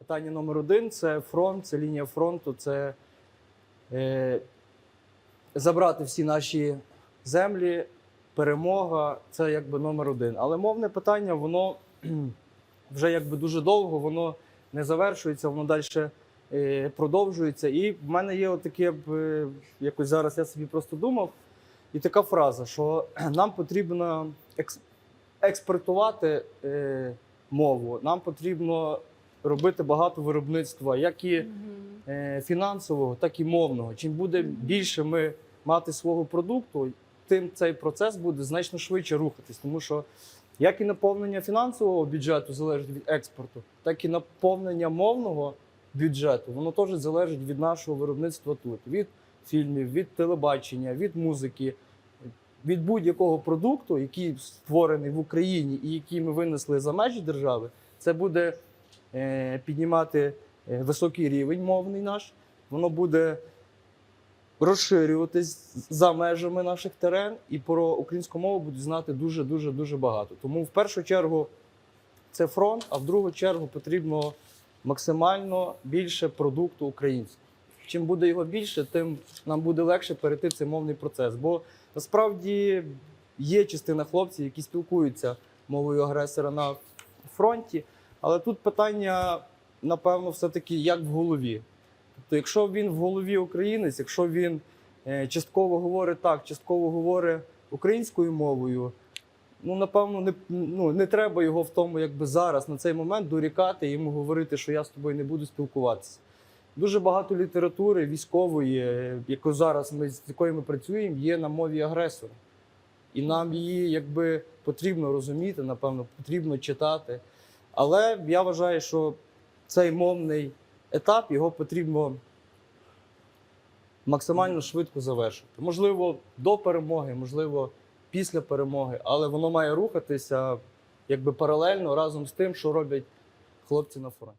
Питання номер один це фронт, це лінія фронту, це е, забрати всі наші землі, перемога це якби номер один. Але мовне питання, воно вже якби дуже довго, воно не завершується, воно далі е, продовжується. І в мене є отаке, е, якось зараз я собі просто думав, і така фраза, що нам потрібно екс, експортувати е, мову, нам потрібно робити багато виробництва, як і е, фінансового, так і мовного. Чим буде більше ми мати свого продукту, тим цей процес буде значно швидше рухатись. Тому що як і наповнення фінансового бюджету залежить від експорту, так і наповнення мовного бюджету, воно теж залежить від нашого виробництва тут, від фільмів, від телебачення, від музики. Від будь-якого продукту, який створений в Україні і який ми винесли за межі держави, це буде піднімати е, високий рівень мовний наш. Воно буде розширюватись за межами наших терен, і про українську мову будуть знати дуже дуже дуже багато. Тому в першу чергу це фронт, а в другу чергу потрібно максимально більше продукту українського. Чим буде його більше, тим нам буде легше перейти в цей мовний процес. Бо насправді є частина хлопців, які спілкуються мовою агресора на фронті, але тут питання, напевно, все-таки як в голові. Тобто, якщо він в голові українець, якщо він е, частково говорить так, частково говорить українською мовою, ну напевно, не, ну, не треба його в тому, якби зараз на цей момент дорікати і йому говорити, що я з тобою не буду спілкуватися. Дуже багато літератури військової, е, яку зараз ми з якою ми працюємо, є на мові агресора. І нам її якби потрібно розуміти, напевно, потрібно читати. Але я вважаю, що цей мовний етап його потрібно максимально швидко завершити. Можливо, до перемоги, можливо, після перемоги, але воно має рухатися якби паралельно разом з тим, що роблять хлопці на фронті.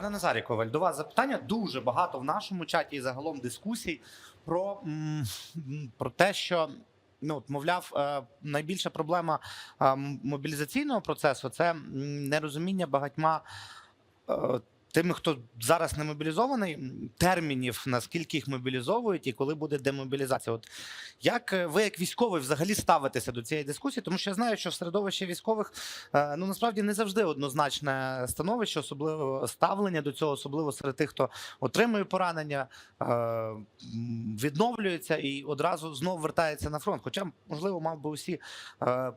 Пане Назарі Коваль, до вас запитання дуже багато в нашому чаті і загалом дискусій про, про те, що. Ну, мовляв, е, найбільша проблема е, мобілізаційного процесу це нерозуміння багатьма е, тими, хто зараз не мобілізований, термінів, наскільки їх мобілізовують і коли буде демобілізація. От як е, ви, як військовий, взагалі ставитеся до цієї дискусії? Тому що я знаю, що в середовищі військових Е, ну насправді не завжди однозначне становище, особливо ставлення до цього, особливо серед тих, хто отримує поранення, е, відновлюється і одразу знову вертається на фронт. Хоча, можливо, мав би усі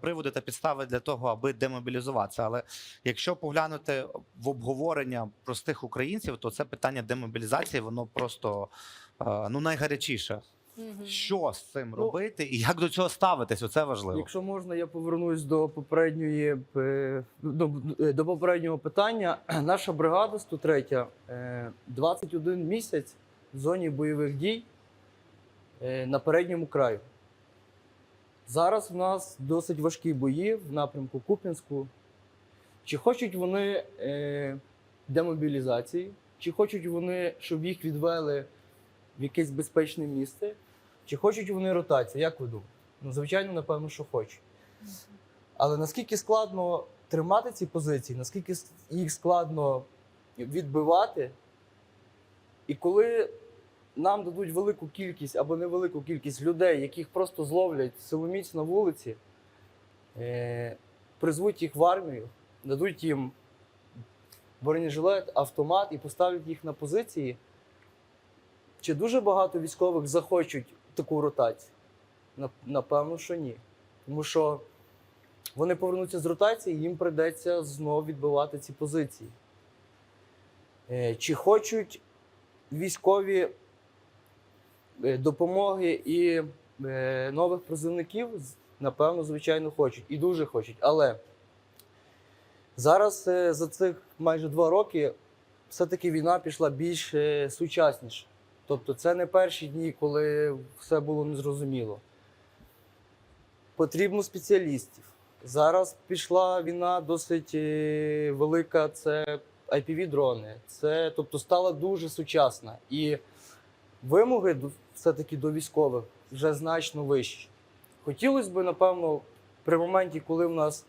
приводи та підстави для того, аби демобілізуватися. Але якщо поглянути в обговорення простих українців, то це питання демобілізації, воно просто е, ну найгарячіше. Що з цим робити і як до цього ставитись? Оце важливо. Якщо можна, я повернусь до попередньої е, до, до попереднього питання. Наша бригада 103 е, 21 місяць в зоні бойових дій е, на передньому краю. Зараз в нас досить важкі бої в напрямку Куп'янську. Чи хочуть вони е, демобілізації, чи хочуть вони, щоб їх відвели в якесь безпечне місце, чи хочуть вони ротації? Як ви думаєте? Ну, звичайно, напевно, що хочуть. Але наскільки складно тримати ці позиції, наскільки їх складно відбивати, і коли нам дадуть велику кількість або невелику кількість людей, яких просто зловлять силоміць на вулиці, е- призвуть їх в армію, дадуть їм бронежилет, автомат і поставлять їх на позиції. Чи дуже багато військових захочуть таку ротацію? Напевно, що ні. Тому що вони повернуться з ротації, їм прийдеться знову відбивати ці позиції. Е, Чи хочуть військові е, допомоги і е, нових призовників? Напевно, звичайно, хочуть. І дуже хочуть. Але зараз е, за цих майже два роки все-таки війна пішла більш е, сучасніше. Тобто це не перші дні, коли все було незрозуміло. Потрібно спеціалістів. Зараз пішла війна досить е, велика. Це IPV-дрони. Це тобто стала дуже сучасна. І вимоги все-таки до військових вже значно вищі. Хотілося б, напевно, при моменті, коли в нас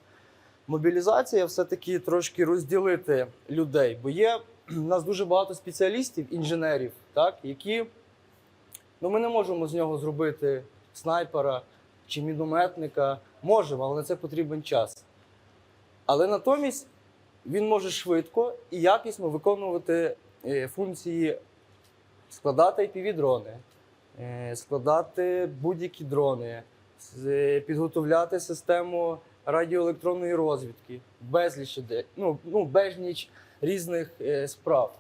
мобілізація, все-таки трошки розділити людей. Бо є в нас дуже багато спеціалістів, інженерів, так, які ну, ми не можемо з нього зробити снайпера чи мінометника. Можемо, але на це потрібен час. Але натомість він може швидко і якісно виконувати е, функції складати IPV-дрони, е, складати будь-які дрони, е, підготовляти систему радіоелектронної розвідки, безліч, іде- ну, ну, безліч різних е, справ.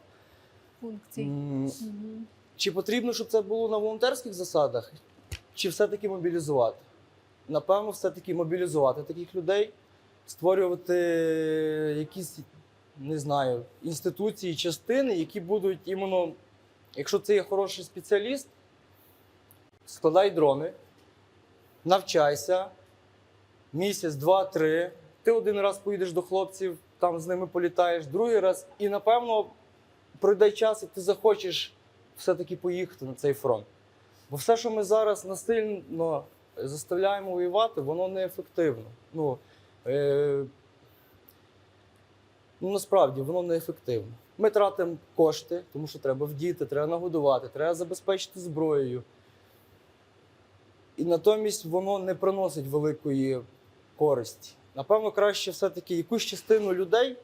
Функцій. М, Мгм. Чи потрібно, щоб це було на волонтерських засадах, чи все-таки мобілізувати? Напевно, все-таки мобілізувати таких людей, створювати якісь, не знаю, інституції, частини, які будуть іменно, якщо це є хороший спеціаліст, складай дрони, навчайся, місяць, два, три. Ти один раз поїдеш до хлопців, там з ними політаєш, другий раз, і напевно пройде час, і ти захочеш все-таки поїхати на цей фронт. Бо все, що ми зараз насильно заставляємо воювати, воно неефективно. Ну, е, ну насправді воно неефективно. Ми тратимо кошти, тому що треба вдіти, треба нагодувати, треба забезпечити зброєю. І натомість воно не приносить великої користі. Напевно, краще все-таки якусь частину людей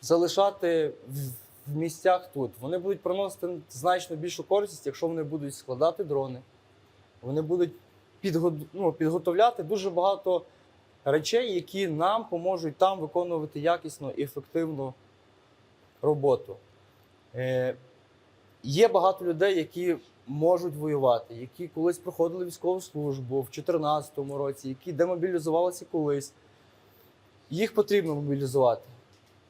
залишати в, місцях тут. Вони будуть приносити значно більшу користь, якщо вони будуть складати дрони. Вони будуть підго... ну, підготовляти дуже багато речей, які нам поможуть там виконувати якісно і ефективну роботу. Е, є багато людей, які можуть воювати, які колись проходили військову службу в 2014 році, які демобілізувалися колись. Їх потрібно мобілізувати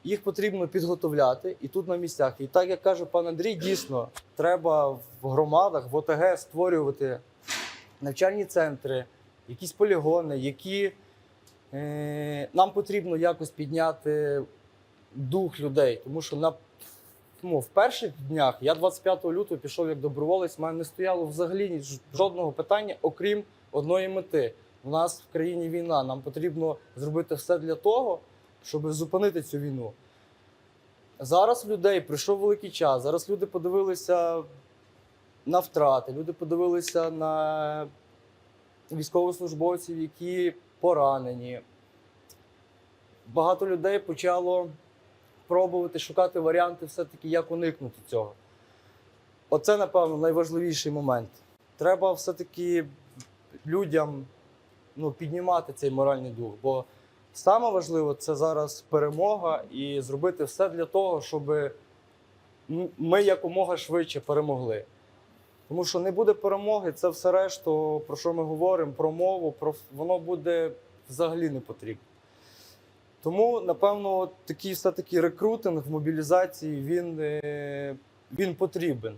їх потрібно підготовляти і тут на місцях. І так як каже пан Андрій, дійсно треба в громадах, в ОТГ створювати навчальні центри, якісь полігони, які е, нам потрібно якось підняти дух людей. Тому що на ну, в перших днях я 25 лютого пішов як доброволець, в мене не стояло взагалі жодного питання, окрім одної мети. У нас в країні війна. Нам потрібно зробити все для того, щоб зупинити цю війну. Зараз людей прийшов великий час. Зараз люди подивилися на втрати, люди подивилися на військовослужбовців, які поранені. Багато людей почало пробувати шукати варіанти, все-таки, як уникнути цього. Оце, напевно, найважливіший момент. Треба все-таки людям ну, піднімати цей моральний дух. Бо саме важливо це зараз перемога і зробити все для того, щоб ми якомога швидше перемогли. Тому що не буде перемоги, це все решту, про що ми говоримо, про мову, про воно буде взагалі не потрібно. Тому, напевно, такий все-таки рекрутинг в мобілізації він, е, він потрібен.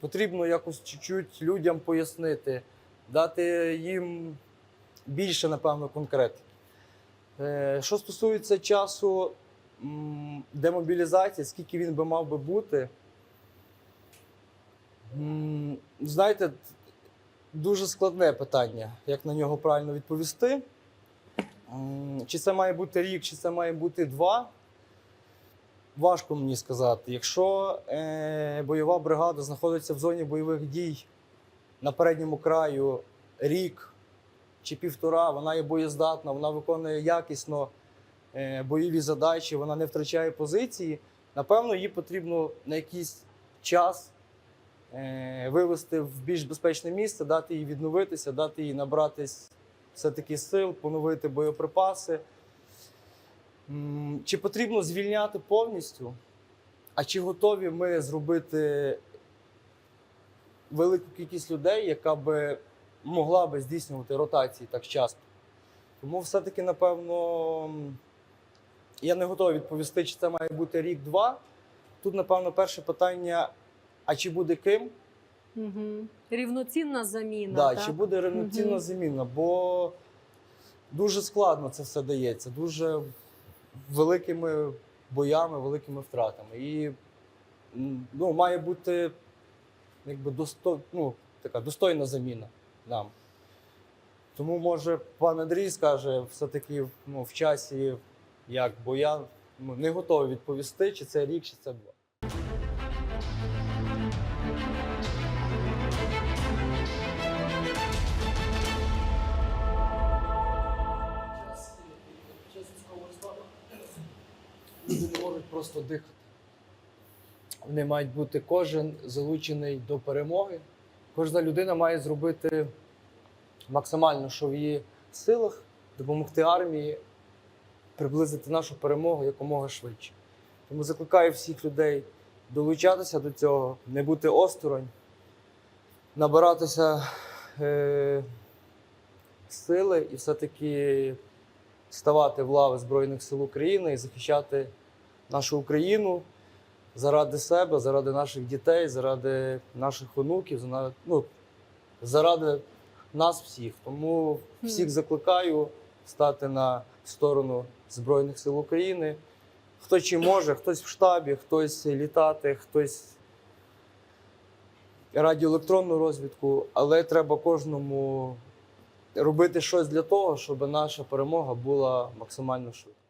Потрібно якось чуть-чуть людям пояснити, дати їм більше, напевно, конкретики. Е, Що стосується часу демобілізації, скільки він би мав би бути, знаєте, дуже складне питання, як на нього правильно відповісти. Чи це має бути рік, чи це має бути два. Важко мені сказати. Якщо е, бойова бригада знаходиться в зоні бойових дій на передньому краю рік чи півтора, вона є боєздатна, вона виконує якісно е, бойові задачі, вона не втрачає позиції. Напевно, її потрібно на якийсь час е, вивести в більш безпечне місце, дати їй відновитися, дати їй набратись все-таки сил, поновити боєприпаси. Чи потрібно звільняти повністю? А чи готові ми зробити велику кількість людей, яка би могла би здійснювати ротації так часто? Тому все-таки, напевно, я не готовий відповісти, чи це має бути рік-два. Тут, напевно, перше питання: а чи буде ким? Мгм. Рівноцінна заміна. Да, так? чи буде рівноцінна Мгм. заміна? Бо дуже складно це все дається, дуже великими боями, великими втратами. І ну, має бути якби досто, ну, така достойна заміна нам. Тому, може, пан Андрій скаже все-таки ну, в часі, як, бо я ну, не готовий відповісти, чи це рік, чи це два. Просто дихати. Вони мають бути кожен залучений до перемоги. Кожна людина має зробити максимально, що в її силах, допомогти армії приблизити нашу перемогу якомога швидше. Тому закликаю всіх людей долучатися до цього, не бути осторонь, набиратися е- сили і все-таки ставати в лави Збройних сил України і захищати нашу Україну заради себе, заради наших дітей, заради наших онуків, зана- ну, заради нас всіх. Тому всіх закликаю стати на сторону Збройних сил України. Хто чи може, хтось в штабі, хтось літати, хтось радіоелектронну розвідку, але треба кожному робити щось для того, щоб наша перемога була максимально швидко.